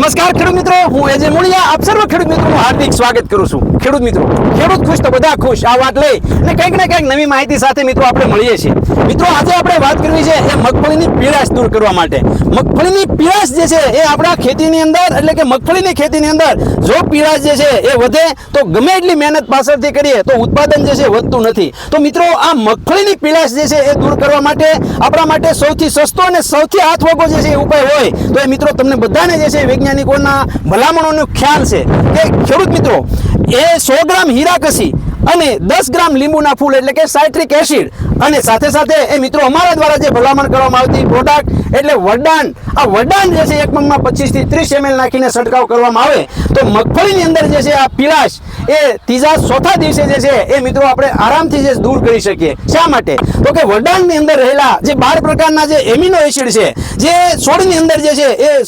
નમસ્કાર ખેડૂત મિત્રો, હું એજે મુળિયા આપ સર્વ ખેડૂત મિત્રોનું હાર્દિક સ્વાગત કરું છું. ખેડૂત મિત્રો, ખેડૂત ખુશ તો બધા ખુશ, આ વાત લઈ અને કંઈક ને કંઈક નવી માહિતી સાથે મિત્રો આપણે મળીએ છીએ. મિત્રો, આજે આપણે વાત કરવી છે એ મગફળીની પીળાશ દૂર કરવા માટે. મગફળીની પીળાશ જે છે એ આપણા ખેતીની અંદર, એટલે કે મગફળીની ખેતીની અંદર જો પીળાશ જે છે એ વધે, તો ગમે એટલી મહેનત પાછળથી કરીએ, તો ઉત્પાદન જે છે વધતું નથી. તો મિત્રો, આ મગફળીની પીળાશ જે છે એ દૂર કરવા માટે આપણા માટે સૌથી સસ્તો અને સૌથી હાથવગો જે છે ઉપાય હોય. તો એ મિત્રો, તમને બધાને જે છે વૈજ્ઞાનિકોના ભલામણોનો ખ્યાલ છે. કે ખેડૂત મિત્રો, એ સો ગ્રામ હીરાકસી અને દસ ગ્રામ લીંબુના ફૂલ એટલે કે સાઇટ્રિક એસિડ અને સાથે સાથે એ મિત્રો અમારા દ્વારા જે ભલામણ કરવામાં આવતી પ્રોડક્ટ એટલે વડાન આ વડાન જે છે એક મગમાં પચીસથી ત્રીસ એમએલ નાખીને છંટકાવ કરવામાં આવે. તો મગફળીની અંદર જે છે આ પીળાશ એ ત્રીજા ચોથા દિવસે જે છે એ મિત્રો આપણે આરામથી જે દૂર કરી શકીએ. શા માટે? તો કે વડાણની અંદર રહેલા જે બાર પ્રકારના જે એમિનો એસિડ છે, જે છોડની અંદર જે છે એ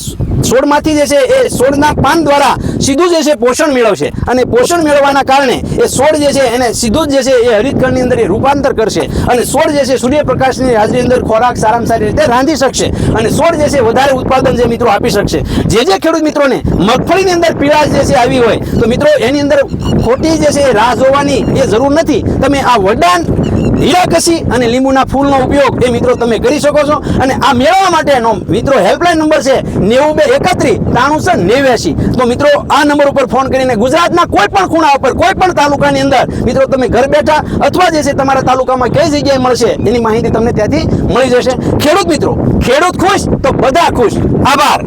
છોડમાંથી જે છે એ છોડના પાન દ્વારા સીધું જે છે પોષણ મેળવશે. અને પોષણ મેળવવાના કારણે એ છોડ જે છે એને સીધું જ જે છે એ હરિતકણની અંદર એ રૂપાંતર કરશે. અને છોડ જે છે સૂર્યપ્રકાશની હાજરી અંદર ખોરાક સારામાં સારી રીતે રાંધી શકશે. અને છોડ જે છે વધારે ઉત્પાદન જે મિત્રો આપી શકશે. જે જે ખેડૂત મિત્રોને મગફળીની અંદર પીળાશ જે છે આવી હોય, તો મિત્રો એની અંદર ખોટી જે છે રાહ જોવાની એ જરૂર નથી. તમે આ વડાન હીરાકસી અને લીંબુના ફૂલનો ઉપયોગ એ મિત્રો તમે કરી શકો છો. અને આ મેળવવા માટેનો મિત્રો હેલ્પલાઇન નંબર છે નેવું બે એકત્રીસ ત્રાણુસર નેવ્યાસી તો મિત્રો આ નંબર ઉપર ફોન કરીને ગુજરાતના કોઈ પણ ખૂણા ઉપર, કોઈ પણ તાલુકાની અંદર મિત્રો તમે ઘર બેઠા અથવા જે છે તમારા તાલુકામાં કઈ જગ્યાએ મળશે એની માહિતી તમને ત્યાંથી મળી જશે. ખેડૂત મિત્રો, ખેડૂત ખુશ તો બધા ખુશ. આભાર.